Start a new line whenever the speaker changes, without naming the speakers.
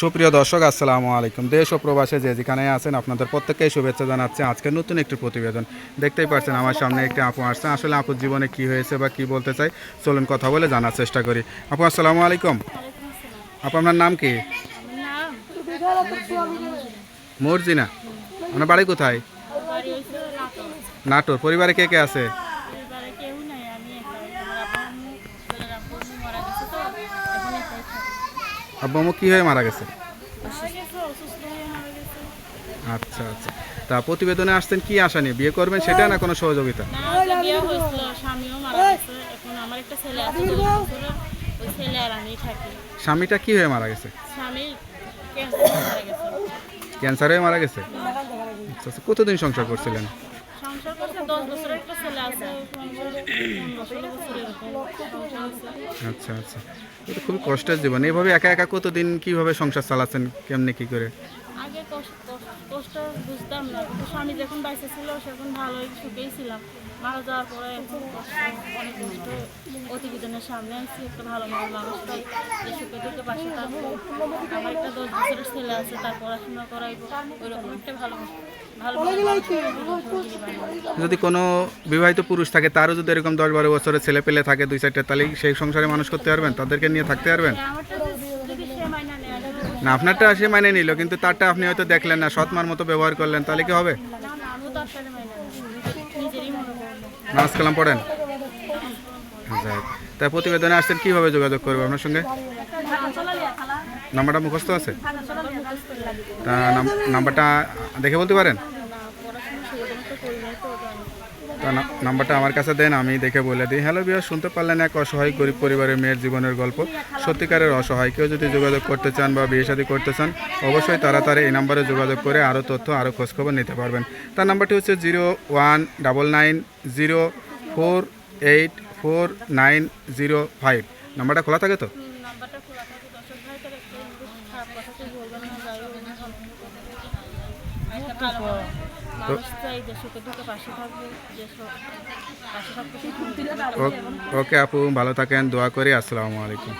সুপ্রিয় দর্শক, আসসালামু আলাইকুম। দেশ ও প্রবাসে যে যেখানে আছেন, আপনাদের প্রত্যেককেই শুভেচ্ছা জানাচ্ছি। আজকে নতুন একটি প্রতিবেদন। দেখতেই পাচ্ছেন, আমার সামনে একটি আপু আসছে। আসলে আপুর জীবনে কি হয়েছে বা কি বলতে চাই, চলুন কথা বলে জানার চেষ্টা করি। আপু, আসসালামু আলাইকুম। আপু, আপনার নাম কি? মর্জিনা। আপনার বাড়ি কোথায়? নাটোর। পরিবারে কে কে আছে?
আব্বা আম্মু
কি হয়ে মারা গেছে। আচ্ছা আচ্ছা। তা প্রতিবেদনে আসছেন কি আশা নিয়ে? বিয়ে করবেন সেটা না কোনো সহযোগিতা?
থাকি।
স্বামীটা কি হয়ে মারা গেছে।
ক্যান্সার
হয়ে মারা গেছে? আচ্ছা আচ্ছা। কতদিন সংসার করছিলেন?
সংসার করছে দশ বছরের একটা
আচ্ছা আচ্ছা। খুব কষ্টের জীবন। এইভাবে একা একা কতদিন কীভাবে সংসার চালাচ্ছেন? কেমনি কি করে?
আগে কষ্ট বুঝতাম না। কিন্তু স্বামী যখন বাইসে ছিল সেখন ভালোই সুখেই ছিলাম। মারা যাওয়ার পরে এখন কষ্ট অনেক কষ্ট অতিবিধানের সামনে আসছি একটা ভালো মতো মানুষ পাই যে সুখে দুঃখে পাশে থাকব। আমার একটা দশ বছরের ছেলে আছে তার পড়াশোনা করাইবো। ওইরকম একটা ভালো।
যদি কোনো বিবাহিত পুরুষ থাকে তারও যদি এরকম দশ বারো বছরের ছেলে পেলে থাকে দুই চারটে তাহলে সেই সংসারে মানুষ করতে পারবেন? তাদেরকে নিয়ে থাকতে পারবেন
আমারটা যদি- যদি সে মাইনা নেয় আমি-
না, আপনারটা সে মানে নিল, কিন্তু তারটা আপনি হয়তো দেখলেন না সৎমার মতো ব্যবহার করলেন, তাহলে কি হবে? নামাজ কালাম পড়েন তাই প্রতিবেদনে আসছেন, কীভাবে যোগাযোগ করব আপনার সঙ্গে? নাম্বারটা মুখস্থ আছে? তা নাম- নাম্বারটা দেখে বলতে পারেন? নাম্বারটা আমার কাছে দেন, আমি দেখে বলে দিই। হ্যালো বিয়ার শুনতে পারলেন এক অসহায় গরিব পরিবারের মেয়ের জীবনের গল্প। সত্যিকারের অসহায়, কেউ যদি যোগাযোগ করতে চান বা বিয়ে শাদী করতে চান, অবশ্যই তাড়াতাড়ি এই নাম্বারে যোগাযোগ করে আরও তথ্য আরও খোঁজখবর নিতে পারবেন। তার নাম্বারটি হচ্ছে zero one double nine zero four eight four nine zero five. নাম্বারটা খোলা থাকে তো?
খোলা থাকে
ওকে আপু ভালো থাকেন দোয়া করি আসসালামু আলাইকুম।